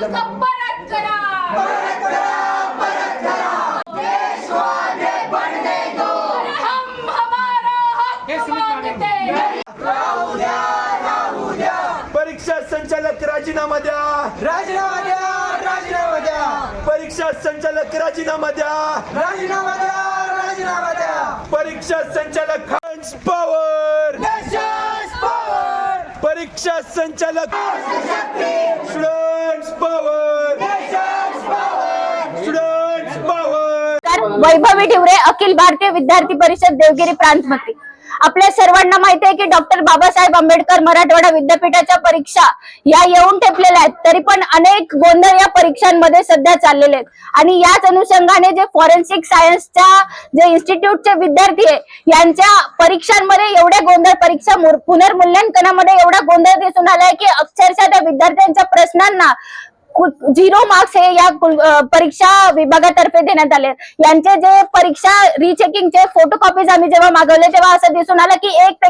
करा अरे हम हमारा हक मांगते परीक्षा संचालक राजीनामा द्या. राजीनामा द्या राजीनामा द्या परीक्षा संचालक राजीनामा द्या. राजीनामा द्या राजीनामा द्या परीक्षा संचालक हंस पॉवर. परीक्षा संचालक स्टुडंट्स पॉवर देशास पॉवर स्टुडंट्स पॉवर नमस्कार वैभवी ठिवरे अखिल भारतीय विद्यार्थी परिषद देवगिरी प्रांत मंत्री आपल्या सर्वांना माहिती आहे की डॉक्टर बाबासाहेब आंबेडकर मराठवाडा विद्यापीठाच्या परीक्षा या येऊन ठेपलेल्या आहेत. तरी पण अनेक गोंधळ या परीक्षांमध्ये सध्या चाललेले आहेत. आणि याच अनुषंगाने जे फॉरेन्सिक सायन्सच्या जे इन्स्टिट्यूटचे विद्यार्थी आहे यांच्या परीक्षांमध्ये एवढ्या गोंधळ परीक्षा पुनर्मूल्यांकनामध्ये एवढा गोंधळ दिसून आलाय की अक्षरशः त्या विद्यार्थ्यांच्या प्रश्नांना झिरो मार्क्स हे या परीक्षा विभागातर्फे देण्यात आले. यांचे जे परीक्षा रिचेकिंगचे फोटो कॉपीज आम्ही जेव्हा मागवले तेव्हा असं दिसून आलं की एक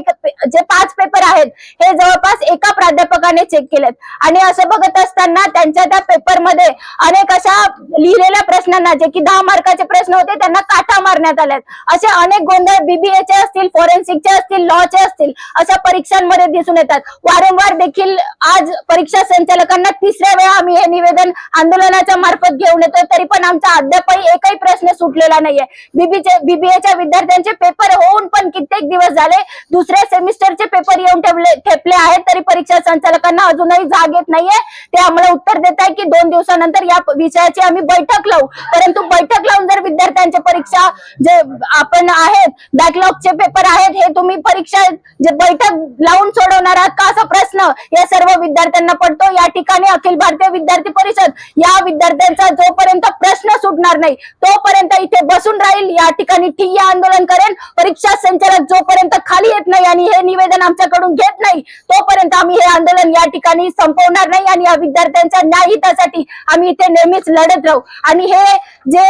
जे पाच पेपर आहेत हे जवळपास एका प्राध्यापकाने चेक केलेत. आणि असं बघत असताना त्यांच्या त्या पेपरमध्ये अनेक अशा लिहिलेल्या प्रश्नांना जे की दहा मार्काचे प्रश्न होते त्यांना काटा मारण्यात आल्यात. असे अनेक गोंधळ बीबीएचे असतील फॉरेन्सिकचे असतील लॉचे असतील अशा परीक्षांमध्ये दिसून येतात. वारंवार देखील आज परीक्षा संचालकांना तिसऱ्या वेळा आम्ही हे निवेदन आंदोलनाच्या मार्फत घेऊन येतोय तरी पण आमचा अद्यापही एकही प्रश्न सुटलेला नाहीये. बीबीचे बीबीएच्या विद्यार्थ्यांचे पेपर होऊन पण कित्येक दिवस झाले दुसऱ्या सेमिस्टरचे पेपर येऊन ठेवले ठेपले आहेत तरी परीक्षा संचालकांना अजूनही जाग येत नाहीये. ते आम्हाला उत्तर देत आहे की दोन दिवसानंतर या विषयाची आम्ही बैठक लावू. परंतु बैठक लावून जर विद्यार्थ्यांच्या परीक्षा जे आपण आहेत बॅकलॉगचे पेपर आहेत हे तुम्ही परीक्षा जे बैठक लावून सोडवणार आहात का असा प्रश्न या सर्व विद्यार्थ्यांना पडतो. या ठिकाणी अखिल भारतीय विद्यार्थी विद्यार्थी परिषद. या विद्यार्थ्यांचा जोपर्यंत प्रश्न सुटणार नाही तोपर्यंत इथे बसून राहील. या ठिकाणी ठिय्या आंदोलन करेन परीक्षा संचालक जोपर्यंत खाली येत नाही आणि हे निवेदन आमच्याकडून घेत नाही तोपर्यंत आम्ही हे आंदोलन या ठिकाणी संपवणार नाही आणि या विद्यार्थ्यांच्या न्याय हितासाठी आम्ही इथे नेहमीच लढत राहू. आणि हे जे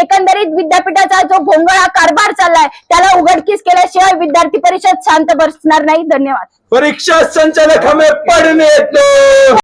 एकंदरीत विद्यापीठाचा जो भोंगळा कारभार चाललाय त्याला उघडकीस केल्याशिवाय विद्यार्थी परिषद शांत बसणार नाही. धन्यवाद. परीक्षा संचालक हमें पढ़ने दो।